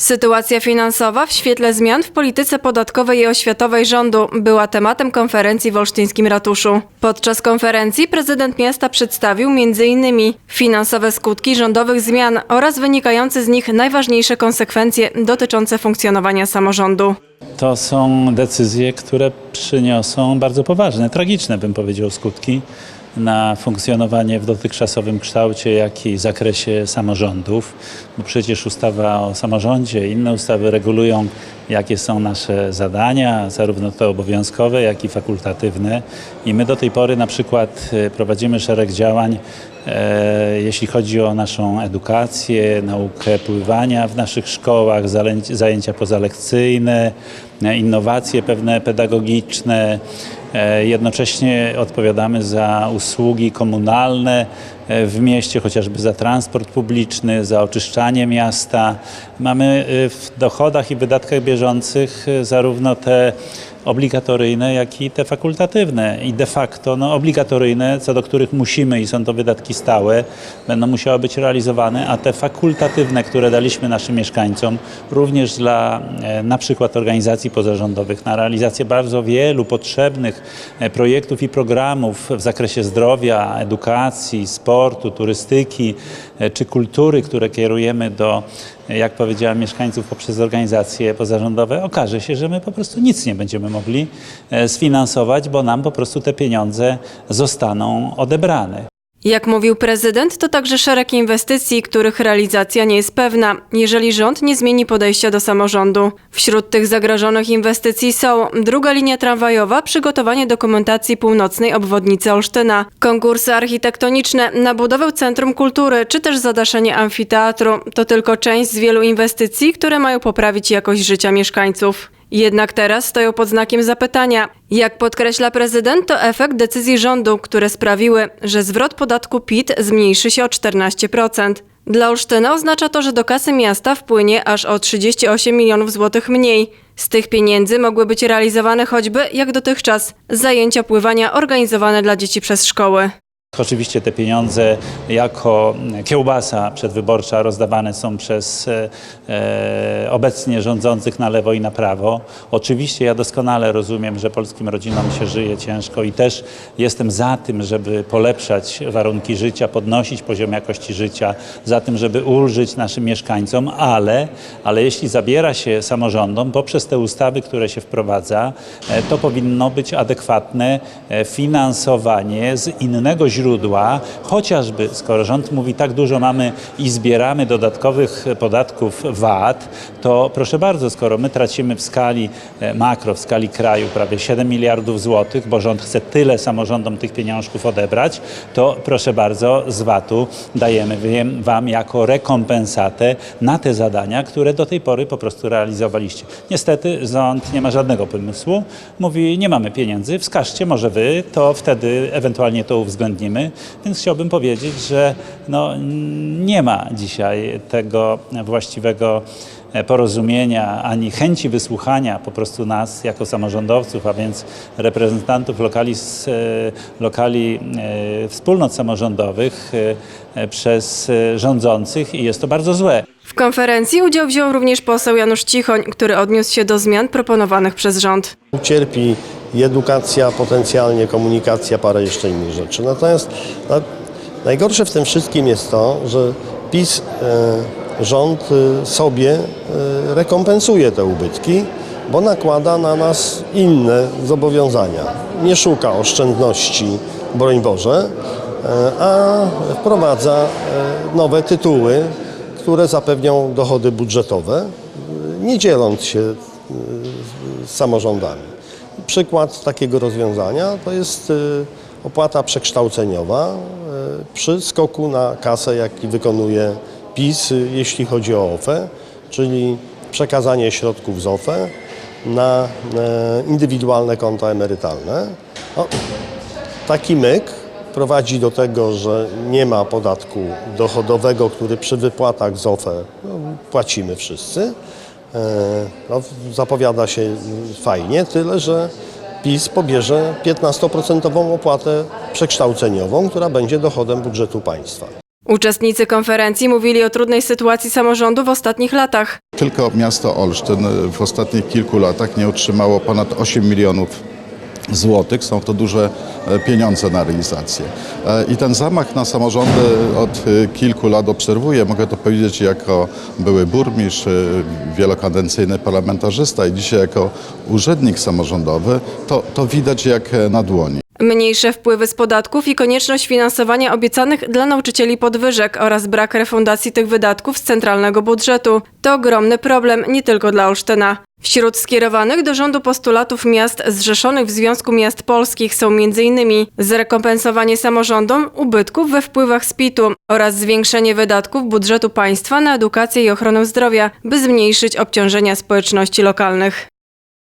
Sytuacja finansowa w świetle zmian w polityce podatkowej i oświatowej rządu była tematem konferencji w Olsztyńskim Ratuszu. Podczas konferencji prezydent miasta przedstawił m.in. finansowe skutki rządowych zmian oraz wynikające z nich najważniejsze konsekwencje dotyczące funkcjonowania samorządu. To są decyzje, które przyniosą bardzo poważne, tragiczne bym powiedział skutki na funkcjonowanie w dotychczasowym kształcie, jak i zakresie samorządów. Bo przecież ustawa o samorządzie i inne ustawy regulują, jakie są nasze zadania, zarówno te obowiązkowe, jak i fakultatywne. I my do tej pory na przykład e, prowadzimy szereg działań, jeśli chodzi o naszą edukację, naukę pływania w naszych szkołach, zajęcia pozalekcyjne, e, innowacje pewne pedagogiczne. E, Jednocześnie odpowiadamy za usługi komunalne e, w mieście, chociażby za transport publiczny, za oczyszczanie miasta. Mamy e, w dochodach i wydatkach bieżących e, zarówno te obligatoryjne, jak i te fakultatywne. I de facto no, obligatoryjne, co do których musimy i są to wydatki stałe, będą musiały być realizowane, a te fakultatywne, które daliśmy naszym mieszkańcom, również dla e, na przykład organizacji pozarządowych, na realizację bardzo wielu potrzebnych e, projektów i programów w zakresie zdrowia, edukacji, sportu, turystyki e, czy kultury, które kierujemy do jak powiedziałem, mieszkańców poprzez organizacje pozarządowe, okaże się, że my po prostu nic nie będziemy mogli e, sfinansować, bo nam po prostu te pieniądze zostaną odebrane. Jak mówił prezydent, to także szereg inwestycji, których realizacja nie jest pewna, jeżeli rząd nie zmieni podejścia do samorządu. Wśród tych zagrożonych inwestycji są druga linia tramwajowa, przygotowanie dokumentacji północnej obwodnicy Olsztyna, konkursy architektoniczne na budowę Centrum Kultury, czy też zadaszenie amfiteatru. To tylko część z wielu inwestycji, które mają poprawić jakość życia mieszkańców. Jednak teraz stoją pod znakiem zapytania. Jak podkreśla prezydent, to efekt decyzji rządu, które sprawiły, że zwrot podatku PIT zmniejszy się o 14%. Dla Olsztyna oznacza to, że do kasy miasta wpłynie aż o 38 milionów złotych mniej. Z tych pieniędzy mogły być realizowane choćby, jak dotychczas, zajęcia pływania organizowane dla dzieci przez szkoły. Oczywiście te pieniądze jako kiełbasa przedwyborcza rozdawane są przez e, e, obecnie rządzących na lewo i na prawo. Oczywiście ja doskonale rozumiem, że polskim rodzinom się żyje ciężko i też jestem za tym, żeby polepszać warunki życia, podnosić poziom jakości życia, za tym, żeby ulżyć naszym mieszkańcom, ale, ale jeśli zabiera się samorządom poprzez te ustawy, które się wprowadza, e, to powinno być adekwatne e, finansowanie z innego źródła, chociażby skoro rząd mówi tak dużo mamy i zbieramy dodatkowych podatków VAT, to proszę bardzo, skoro my tracimy w skali e, makro, w skali kraju prawie 7 miliardów złotych, bo rząd chce tyle samorządom tych pieniążków odebrać, to proszę bardzo, z VAT-u dajemy Wam jako rekompensatę na te zadania, które do tej pory po prostu realizowaliście. Niestety rząd nie ma żadnego pomysłu, mówi nie mamy pieniędzy, wskażcie może Wy, to wtedy ewentualnie to uwzględnimy, więc chciałbym powiedzieć, że no, nie ma dzisiaj tego właściwego e, porozumienia, ani chęci wysłuchania po prostu nas jako samorządowców, a więc reprezentantów lokali, e, lokali e, wspólnot samorządowych przez rządzących i jest to bardzo złe. W konferencji udział wziął również poseł Janusz Cichoń, który odniósł się do zmian proponowanych przez rząd. Cierpi edukacja, potencjalnie komunikacja, parę jeszcze innych rzeczy. Natomiast no, najgorsze w tym wszystkim jest to, że PiS, e, rząd e, sobie e, rekompensuje te ubytki, bo nakłada na nas inne zobowiązania. Nie szuka oszczędności, broń Boże, a wprowadza nowe tytuły, które zapewnią dochody budżetowe, nie dzieląc się z samorządami. Przykład takiego rozwiązania to jest y, opłata przekształceniowa y, przy skoku na kasę, jaki wykonuje PiS, y, jeśli chodzi o OFE, czyli przekazanie środków z OFE na e, indywidualne konta emerytalne. No, taki myk prowadzi do tego, że nie ma podatku dochodowego, który przy wypłatach z OFE no, płacimy wszyscy. E, No, zapowiada się fajnie, tyle że PiS pobierze 15% opłatę przekształceniową, która będzie dochodem budżetu państwa. Uczestnicy konferencji mówili o trudnej sytuacji samorządu w ostatnich latach. Tylko miasto Olsztyn w ostatnich kilku latach nie otrzymało ponad 8 milionów złotych. Są to duże e, pieniądze na realizację. E, I ten zamach na samorządy od e, kilku lat obserwuję. Mogę to powiedzieć jako były burmistrz, wielokadencyjny parlamentarzysta i dzisiaj jako urzędnik samorządowy. To, to widać jak na dłoni. Mniejsze wpływy z podatków i konieczność finansowania obiecanych dla nauczycieli podwyżek oraz brak refundacji tych wydatków z centralnego budżetu to ogromny problem nie tylko dla Olsztyna. Wśród skierowanych do rządu postulatów miast zrzeszonych w Związku Miast Polskich są m.in. zrekompensowanie samorządom ubytków we wpływach z PIT-u oraz zwiększenie wydatków budżetu państwa na edukację i ochronę zdrowia, by zmniejszyć obciążenia społeczności lokalnych.